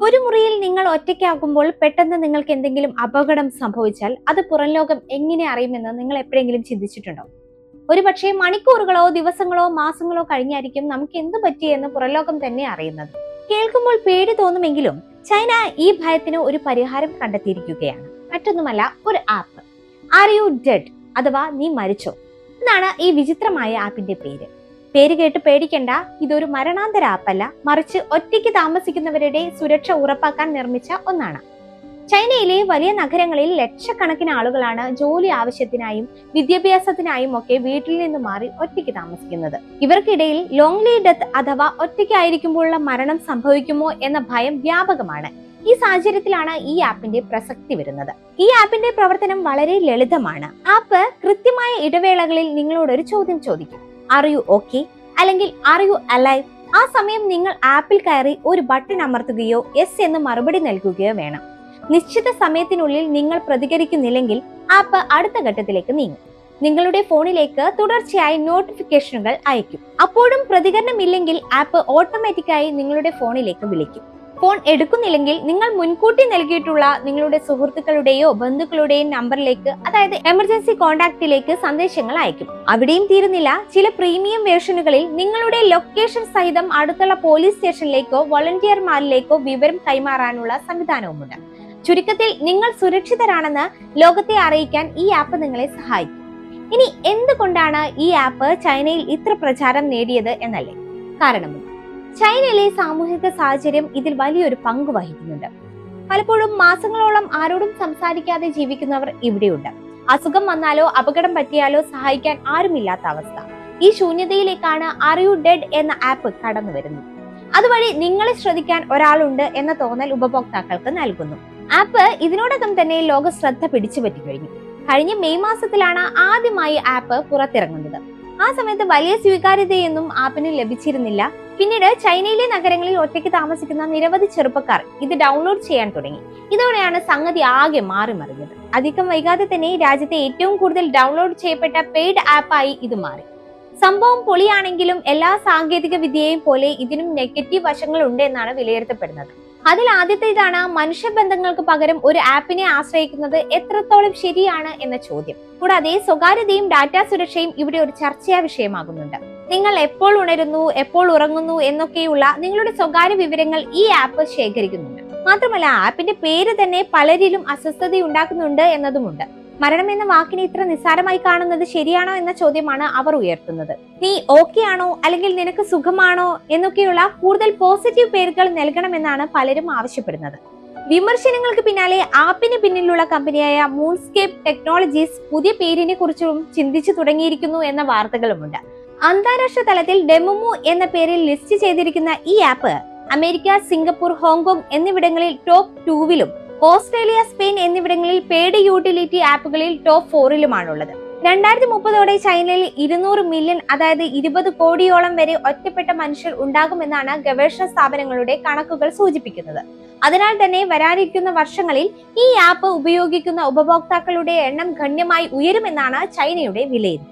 ഒരു മുറിയിൽ നിങ്ങൾ ഒറ്റയ്ക്കാകുമ്പോൾ പെട്ടെന്ന് നിങ്ങൾക്ക് എന്തെങ്കിലും അപകടം സംഭവിച്ചാൽ അത് പുറം ലോകം എങ്ങനെ അറിയുമെന്ന് നിങ്ങൾ എപ്പോഴെങ്കിലും ചിന്തിച്ചിട്ടുണ്ടോ? ഒരുപക്ഷെ മണിക്കൂറുകളോ ദിവസങ്ങളോ മാസങ്ങളോ കഴിഞ്ഞായിരിക്കും നമുക്ക് എന്ത് പറ്റിയെന്ന് പുറലോകം തന്നെ അറിയുന്നത്. കേൾക്കുമ്പോൾ പേടി തോന്നുമെങ്കിലും ചൈന ഈ ഭയത്തിന് ഒരു പരിഹാരം കണ്ടെത്തിയിരിക്കുകയാണ്. മറ്റൊന്നുമല്ല ഒരു ആപ്പ്. ആർ യു ഡെഡ് അഥവാ നീ മരിച്ചോ? എന്നാണ് ഈ വിചിത്രമായ ആപ്പിന്റെ പേര്. പേര് കേട്ട് പേടിക്കണ്ട. ഇതൊരു മരണാന്തര ആപ്പല്ല. മറിച്ച് ഒറ്റയ്ക്ക് താമസിക്കുന്നവരുടെ സുരക്ഷ ഉറപ്പാക്കാൻ നിർമ്മിച്ച ഒന്നാണ്. ചൈനയിലെ വലിയ നഗരങ്ങളിൽ ലക്ഷക്കണക്കിന് ആളുകളാണ് ജോലി ആവശ്യത്തിനായും വിദ്യാഭ്യാസത്തിനായും ഒക്കെ വീട്ടിൽ നിന്ന് മാറി ഒറ്റയ്ക്ക് താമസിക്കുന്നത്. ഇവർക്കിടയിൽ ലോങ്ലി ഡെത്ത് അഥവാ ഒറ്റയ്ക്കായിരിക്കുമ്പോഴുള്ള മരണം സംഭവിക്കുമോ എന്ന ഭയം വ്യാപകമാണ്. ഈ സാഹചര്യത്തിലാണ് ഈ ആപ്പിന്റെ പ്രസക്തി വരുന്നത്. ഈ ആപ്പിന്റെ പ്രവർത്തനം വളരെ ലളിതമാണ്. ആപ്പ് കൃത്യമായ ഇടവേളകളിൽ നിങ്ങളോട് ഒരു ചോദ്യം ചോദിക്കും. ആർ യു ഓക്കെ അല്ലെങ്കിൽ ആർ യു അലൈവ് ആ സമയം നിങ്ങൾ ആപ്പിൽ കയറി ഒരു ബട്ടൺ അമർത്തുകയോ എസ് എന്ന് മറുപടി നൽകുകയോ വേണം. നിശ്ചിത സമയത്തിനുള്ളിൽ നിങ്ങൾ പ്രതികരിക്കുന്നില്ലെങ്കിൽ ആപ്പ് അടുത്ത ഘട്ടത്തിലേക്ക് നീങ്ങും. നിങ്ങളുടെ ഫോണിലേക്ക് തുടർച്ചയായി നോട്ടിഫിക്കേഷനുകൾ അയക്കും അപ്പോഴും പ്രതികരണമില്ലെങ്കിൽ ആപ്പ് ഓട്ടോമാറ്റിക്കായി നിങ്ങളുടെ ഫോണിലേക്ക് വിളിക്കും. ഫോൺ എടുക്കുന്നില്ലെങ്കിൽ നിങ്ങൾ മുൻകൂട്ടി നൽകിയിട്ടുള്ള നിങ്ങളുടെ സുഹൃത്തുക്കളുടെയോ ബന്ധുക്കളുടെയും നമ്പറിലേക്ക് അതായത് എമർജൻസി കോൺടാക്റ്റിലേക്ക് സന്ദേശങ്ങൾ അയക്കും അവിടെയും തീരുന്നില്ല. ചില പ്രീമിയം വേർഷനുകളിൽ നിങ്ങളുടെ ലൊക്കേഷൻ സഹിതം അടുത്തുള്ള പോലീസ് സ്റ്റേഷനിലേക്കോ വോളണ്ടിയർമാരിലേക്കോ വിവരം കൈമാറാനുള്ള സംവിധാനവുമുണ്ട്. ചുരുക്കത്തിൽ നിങ്ങൾ സുരക്ഷിതരാണെന്ന് ലോകത്തെ അറിയിക്കാൻ ഈ ആപ്പ് നിങ്ങളെ സഹായിക്കും. ഇനി എന്തുകൊണ്ടാണ് ഈ ആപ്പ് ചൈനയിൽ ഇത്ര പ്രചാരം നേടിയത് എന്നല്ലേ? കാരണമുണ്ട് ചൈനയിലെ സാമൂഹിക സാഹചര്യം ഇതിൽ വലിയൊരു പങ്ക് വഹിക്കുന്നുണ്ട്. പലപ്പോഴും മാസങ്ങളോളം ആരോടും സംസാരിക്കാതെ ജീവിക്കുന്നവർ ഇവിടെയുണ്ട്. അസുഖം വന്നാലോ അപകടം പറ്റിയാലോ സഹായിക്കാൻ ആരുമില്ലാത്ത അവസ്ഥ. ഈ ശൂന്യതയിലേക്കാണ് അറിയു ഡെഡ് എന്ന ആപ്പ് കടന്നു വരുന്നത്. അതുവഴി നിങ്ങളെ ശ്രദ്ധിക്കാൻ ഒരാളുണ്ട് എന്ന തോന്നൽ ഉപഭോക്താക്കൾക്ക് നൽകുന്നു. ആപ്പ് ഇതിനോടകം തന്നെ ലോക ശ്രദ്ധ പിടിച്ചു പറ്റി കഴിഞ്ഞു കഴിഞ്ഞ മെയ് മാസത്തിലാണ് ആദ്യമായി ആപ്പ് പുറത്തിറങ്ങുന്നത്. ആ സമയത്ത് വലിയ സ്വീകാര്യതയൊന്നും ആപ്പിന് ലഭിച്ചിരുന്നില്ല. പിന്നീട് ചൈനയിലെ നഗരങ്ങളിൽ ഒറ്റയ്ക്ക് താമസിക്കുന്ന നിരവധി ചെറുപ്പക്കാർ ഇത് ഡൗൺലോഡ് ചെയ്യാൻ തുടങ്ങി. ഇതോടെയാണ് സംഗതി ആകെ മാറി മറിഞ്ഞത് അധികം വൈകാതെ തന്നെ രാജ്യത്തെ ഏറ്റവും കൂടുതൽ ഡൗൺലോഡ് ചെയ്യപ്പെട്ട പെയ്ഡ് ആപ്പായി ഇത് മാറി. സംഭവം പൊളിയാണെങ്കിലും എല്ലാ സാങ്കേതിക വിദ്യയെയും പോലെ ഇതിനും നെഗറ്റീവ് വശങ്ങൾ ഉണ്ട് എന്നാണ് വിലയിരുത്തപ്പെടുന്നത്. അതിൽ ആദ്യത്തേതാണ് മനുഷ്യബന്ധങ്ങൾക്ക് പകരം ഒരു ആപ്പിനെ ആശ്രയിക്കുന്നത് എത്രത്തോളം ശരിയാണ് എന്ന ചോദ്യം. കൂടാതെ സ്വകാര്യതയും ഡാറ്റ സുരക്ഷയും ഇവിടെ ഒരു ചർച്ചയാ വിഷയമാകുന്നുണ്ട്. നിങ്ങൾ എപ്പോൾ ഉണരുന്നു എപ്പോൾ ഉറങ്ങുന്നു എന്നൊക്കെയുള്ള നിങ്ങളുടെ സ്വകാര്യ വിവരങ്ങൾ ഈ ആപ്പ് ശേഖരിക്കുന്നുണ്ട്. മാത്രമല്ല ആപ്പിന്റെ പേര് തന്നെ പലരിലും അസ്വസ്ഥത ഉണ്ടാക്കുന്നുണ്ട് എന്നതുമുണ്ട്. മരണം എന്ന വാക്കിനെ ഇത്ര നിസ്സാരമായി കാണുന്നത് ശരിയാണോ എന്ന ചോദ്യമാണ് അവർ ഉയർത്തുന്നത്. നീ ഓക്കെ ആണോ? അല്ലെങ്കിൽ നിനക്ക് സുഖമാണോ? എന്നൊക്കെയുള്ള കൂടുതൽ പോസിറ്റീവ് പേരുകൾ നൽകണമെന്നാണ് പലരും ആവശ്യപ്പെടുന്നത്. വിമർശനങ്ങൾക്ക് പിന്നാലെ ആപ്പിന് പിന്നിലുള്ള കമ്പനിയായ മൂൺസ്കേപ്പ് ടെക്നോളജീസ് പുതിയ പേരിനെ കുറിച്ചും ചിന്തിച്ചു തുടങ്ങിയിരിക്കുന്നു എന്ന വാർത്തകളുമുണ്ട്. അന്താരാഷ്ട്ര തലത്തിൽ ഡെമുമു എന്ന പേരിൽ ലിസ്റ്റ് ചെയ്തിരിക്കുന്ന ഈ app America Singapore Hong Kong എന്നിവിടങ്ങളിൽ ടോപ്പ് ടൂവിലും ഓസ്ട്രേലിയ സ്പെയിൻ എന്നിവിടങ്ങളിൽ പേഡ് യൂട്ടിലിറ്റി ആപ്പുകളിൽ ടോപ്പ് ഫോറിലുമാണുള്ളത്. രണ്ടായിരത്തി മുപ്പതോടെ ചൈനയിൽ ഇരുന്നൂറ് മില്യൺ അതായത് ഇരുപത് കോടിയോളം വരെ ഒറ്റപ്പെട്ട മനുഷ്യർ ഉണ്ടാകുമെന്നാണ് ഗവേഷണ സ്ഥാപനങ്ങളുടെ കണക്കുകൾ സൂചിപ്പിക്കുന്നത്. അതിനാൽ തന്നെ വരാനിരിക്കുന്ന വർഷങ്ങളിൽ ഈ ആപ്പ് ഉപയോഗിക്കുന്ന ഉപഭോക്താക്കളുടെ എണ്ണം ഗണ്യമായി ഉയരുമെന്നാണ് ചൈനയുടെ വിലയിരുത്തൽ.